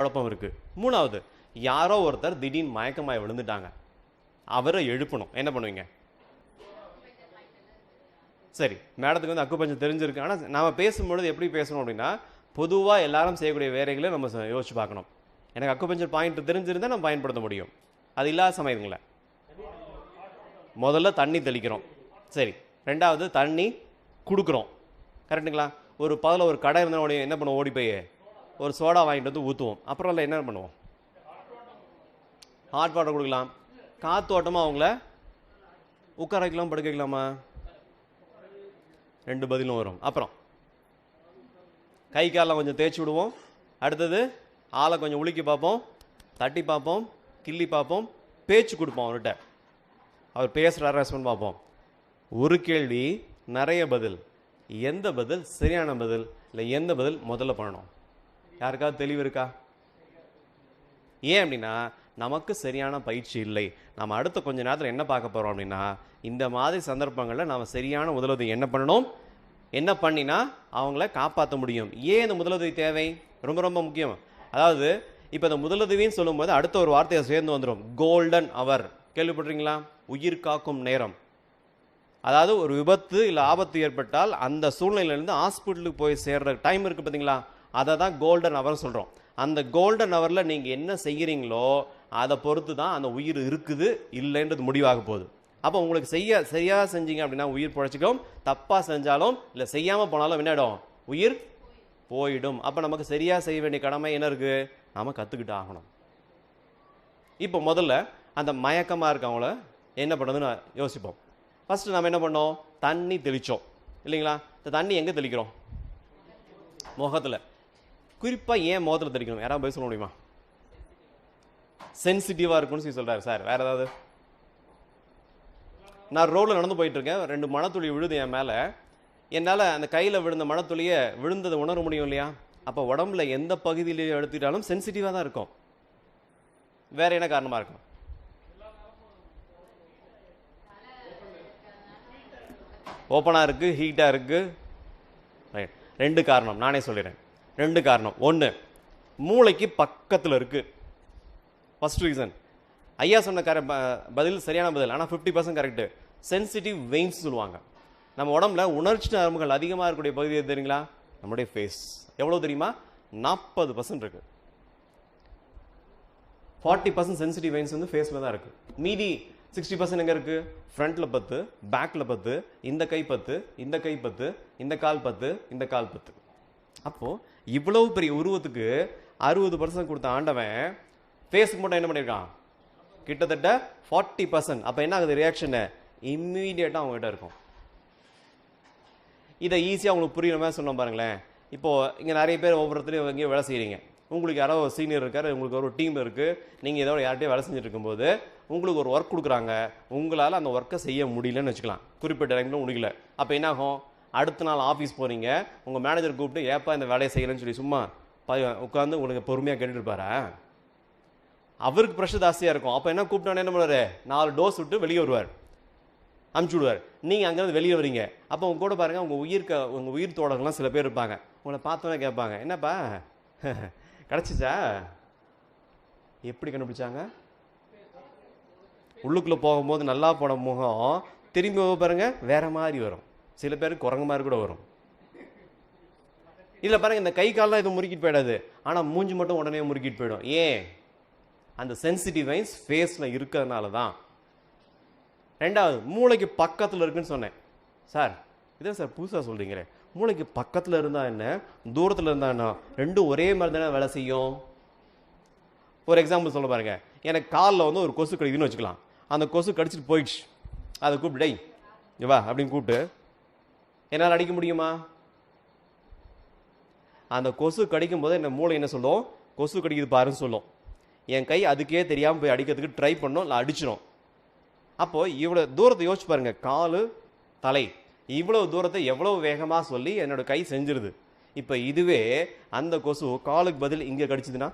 குழப்பம் இருக்குது மூணாவது யாரோ ஒருத்தர் திடீர்னு மயக்கமாய் விழுந்துட்டாங்க. அவரை எழுப்பணும். என்ன பண்ணுவீங்க? சரி மேடத்துக்கு வந்து அக்குப்பஞ்சம் தெரிஞ்சிருக்கு. ஆனால் நாம் பேசும்பொழுது எப்படி பேசணும் அப்படின்னா பொதுவாக எல்லாரும் செய்யக்கூடிய வேலைகளை நம்ம ச- யோசிச்சு பார்க்கணும். எனக்கு அக்குபஞ்சர் பாயிண்ட் தெரிஞ்சிருந்தால் நம்ம பயன்படுத்த முடியும். அது இல்லாத சமயங்கள முதல்ல தண்ணி தெளிக்கிறோம். சரி ரெண்டாவது தண்ணி கொடுக்குறோம். கரெக்ட்டுங்களா ஒரு பதில் ஒரு கடை இருந்தால் என்ன பண்ணுவோம்? ஓடி போய். ஒரு சோடா வாங்கிட்டு வந்து ஊற்றுவோம் அப்புறம் இல்லை என்ன பண்ணுவோம்? ஹாட் வாட்டர் கொடுக்கலாம். காத்தோட்டமாக அவங்கள உட்கார வைக்கலாம் படுக்க வைக்கலாமா? ரெண்டு பதிலும் வரும். அப்புறம் கை காலெலாம் கொஞ்சம் தேய்ச்சி விடுவோம். அடுத்தது ஆளை கொஞ்சம் உலுக்கி பார்ப்போம். தட்டி பார்ப்போம். கிள்ளி பார்ப்போம். பேச்சு கொடுப்போம் அவர்கிட்ட. அவர் பேசுகிறார ரெஸ்பாண்ட் பார்ப்போம். ஒரு கேள்வி நிறைய பதில். எந்த பதில்? சரியான பதில் இல்லை எந்த பதில்? முதல்ல பண்ணணும். யாருக்காவது தெளிவு இருக்கா? ஏன் அப்படின்னா நமக்கு சரியான பயிற்சி இல்லை. நம்ம அடுத்த கொஞ்ச நேரத்தில் என்ன பார்க்க போகிறோம் அப்படின்னா இந்த மாதிரி சந்தர்ப்பங்களில் நாம் சரியான முதலுதவி என்ன பண்ணணும்? என்ன பண்ணினா அவங்கள காப்பாற்ற முடியும். ஏன் இந்த முதலுதவி தேவை? ரொம்ப ரொம்ப முக்கியம். அதாவது இப்போ இந்த முதலுதவின்னு சொல்லும்போது அடுத்த ஒரு வார்த்தையை சேர்ந்து வந்துடும் கோல்டன் அவர் கேள்விப்படுறீங்களா உயிர் காக்கும் நேரம். அதாவது ஒரு விபத்து இல்லை ஆபத்து ஏற்பட்டால் அந்த சூழ்நிலையிலேருந்து ஹாஸ்பிட்டலுக்கு போய் சேர்ற டைம் இருக்குது பார்த்தீங்களா? அதை தான் கோல்டன் அவர் சொல்கிறோம் அந்த கோல்டன் அவரில் நீங்கள் என்ன செய்கிறீங்களோ அதை பொறுத்து தான் அந்த உயிர் இருக்குது இல்லைன்றது முடிவாக போகுது. அப்போ உங்களுக்கு செய்ய சரியாக செஞ்சீங்க அப்படின்னா உயிர் பிழைச்சிக்கும் தப்பாக செஞ்சாலும் இல்லை செய்யாமல் போனாலும் என்ன உயிர் போயிடும். அப்போ நமக்கு சரியாக செய்ய வேண்டிய கடமை என்ன இருக்குது நாம் கற்றுக்கிட்டு ஆகணும். இப்போ முதல்ல அந்த மயக்கமாக இருக்கவங்கள என்ன பண்ணுறதுன்னு யோசிப்போம். ஃபஸ்ட்டு நம்ம என்ன பண்ணோம்? தண்ணி தெளித்தோம் இல்லைங்களா? இந்த தண்ணி எங்கே தெளிக்கிறோம்? முகத்தில். குறிப்பாக ஏன் முகத்தில் தெளிக்கணும் யாராவது போய் சொல்ல முடியுமா? சென்சிட்டிவாக இருக்கும்னு சொல்லி சொல்கிறாரு சார் வேறு ஏதாவது? நான் ரோடில் நடந்து போயிட்டு இருக்கேன் ரெண்டு மணத்துளி விழுது என் மேலே. என்னால் அந்த கையில் விழுந்த மணத்துளியை விழுந்ததை உணர முடியும் இல்லையா? அப்போ உடம்புல எந்த பகுதியிலையும் எடுத்துட்டாலும் சென்சிட்டிவாக தான் இருக்கும். வேறு என்ன காரணமாக இருக்கும்? ஓப்பனாக இருக்குது ஹீட்டாக இருக்குது ரைட் ரெண்டு காரணம். நானே சொல்லிடுறேன். ரெண்டு காரணம். ஒன்று மூளைக்கு பக்கத்தில் இருக்குது ஃபஸ்ட் ரீசன் ஐயா சொன்ன கர ப- பதில் சரியான பதில். ஆனால் fifty percent correct sensitive veins சொல்லுவாங்க. நம்ம உடம்புல உணர்ச்சி நரம்புகள் அதிகமாக இருக்கக்கூடிய பகுதி எது தெரியுங்களா? நம்முடைய ஃபேஸ் எவ்வளோ தெரியுமா? நாற்பது பர்சன்ட் இருக்குது ஃபார்ட்டி பர்சன்ட் சென்சிட்டிவ் வெயின்ஸ் வந்து ஃபேஸில் தான் இருக்குது மீதி சிக்ஸ்டி பர்சன்ட் எங்கே இருக்குது ஃப்ரண்ட்டில் பத்து பேக்கில் பத்து இந்த கை பத்து இந்த கை பத்து இந்த கால் பத்து இந்த கால் பத்து. அப்போது இவ்வளவு பெரிய உருவத்துக்கு அறுபது பர்சன்ட் கொடுத்த ஆண்டவன் ஃபேஸுக்கு மட்டும் என்ன பண்ணியிருக்கான்? கிட்டத்தட்ட ஃபார்ட்டி பர்சன்ட் அப்போ என்ன ஆகுது? ரியாக்ஷனு இம்மீடியட்டாக அவங்ககிட்ட இருக்கும். இதை ஈஸியாக உங்களுக்கு புரியுற மாதிரி சொன்னோம் பாருங்களேன். இப்போது இங்கே நிறைய பேர் ஒவ்வொருத்தரையும் எங்கேயோ வேலை செய்கிறீங்க உங்களுக்கு யாரோ ஒரு சீனியர் இருக்கார் உங்களுக்கு ஒரு டீம் இருக்குது நீங்கள் ஏதோ யார்கிட்டயும் வேலை செஞ்சுட்டு இருக்கும்போது உங்களுக்கு ஒரு ஒர்க் கொடுக்குறாங்க. உங்களால் அந்த ஒர்க்கை செய்ய முடியலன்னு வச்சுக்கலாம். குறிப்பிட்ட டைமில் முடியல. அப்போ என்ன ஆகும்? அடுத்த நாள் ஆஃபீஸ் போகிறீங்க உங்கள் மேனேஜர் கூப்பிட்டு ஏப்பா இந்த வேலையை செய்யலைன்னு சொல்லி சும்மா ப- உட்காந்து உங்களுக்கு பொறுமையாக கேட்டுட்டு அவருக்கு ப்ரெஷர் ஜாஸ்தியாக இருக்கும். அப்போ என்ன கூப்பிட்டானே என்ன பண்ணுவார்? நாலு டோஸ் விட்டு வெளியே வருவார். அமுச்சு விடுவார். நீங்கள் அங்கேருந்து வெளியே வரீங்க. அப்போ உங்க கூட பாருங்கள் உங்கள் உயிர்க்க உங்கள் உயிர் தோழர்கள்லாம் சில பேர் இருப்பாங்க. உங்களை பார்த்தோன்னே கேட்பாங்க என்னப்பா? கிடச்சிச்சா? எப்படி கண்டுபிடிச்சாங்க? உள்ளுக்குள்ளே போகும்போது நல்லா போன முகம். திரும்பி பாருங்கள் வேறு மாதிரி வரும். சில பேருக்கு குரங்கு மாதிரி கூட வரும். இதில் பாருங்கள் இந்த கை கால்லாம் எதுவும் முறுக்கிட்டு போயிடாது. ஆனால் மூஞ்சி மட்டும் உடனே முறுக்கிட்டு போயிடும். ஏன்? அந்த சென்சிட்டிவ் வைன்ஸ் ஃபேஸில் இருக்கிறதுனால தான். ரெண்டாவது மூளைக்கு பக்கத்தில் இருக்குன்னு சொன்னேன். சார் இதான் சார் புதுசாக சொல்கிறீங்களே மூளைக்கு பக்கத்தில் இருந்தால் என்ன? தூரத்தில் இருந்தால் என்ன? ரெண்டும் ஒரே மாதிரி தானே வேலை செய்யும்? ஒரு எக்ஸாம்பிள் சொல்ல பாருங்க. எனக்கு காலில் வந்து ஒரு கொசு கடிக்குதுன்னு வச்சுக்கலாம். அந்த கொசு கடிச்சிட்டு போயிடுச்சு. அதை கூப்பிட்டு டேய் வா அப்படின்னு கூப்பிட்டு என்னால் அடிக்க முடியுமா? அந்த கொசு கடிக்கும் போது என்ன மூளை என்ன சொல்லும்? கொசு கடிக்குது பாருன்னு சொல்லும். என் கை அதுக்கே தெரியாமல் போய் அடிக்கிறதுக்கு ட்ரை பண்ணோம் இல்லை அடிச்சிடும் அப்போது இவ்வளோ தூரத்தை யோசிச்சு பாருங்கள் காலு தலை. இவ்வளோ தூரத்தை எவ்வளோ வேகமாக சொல்லி என்னோட கை செஞ்சிருது. இப்போ இதுவே அந்த கொசு காலுக்கு பதில் இங்கே கடிச்சதுன்னா?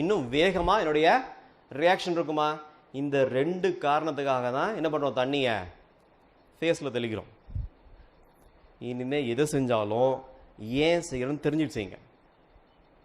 இன்னும் வேகமாக என்னுடைய ரியாக்ஷன் இருக்குமா? இந்த ரெண்டு காரணத்துக்காக தான் என்ன பண்ணுறோம் தண்ணியை? ஃபேஸில் தெளிக்கிறோம். இனிமேல் எதை செஞ்சாலும் ஏன் செய்யணும்னு தெரிஞ்சுட்டு செய்யுங்க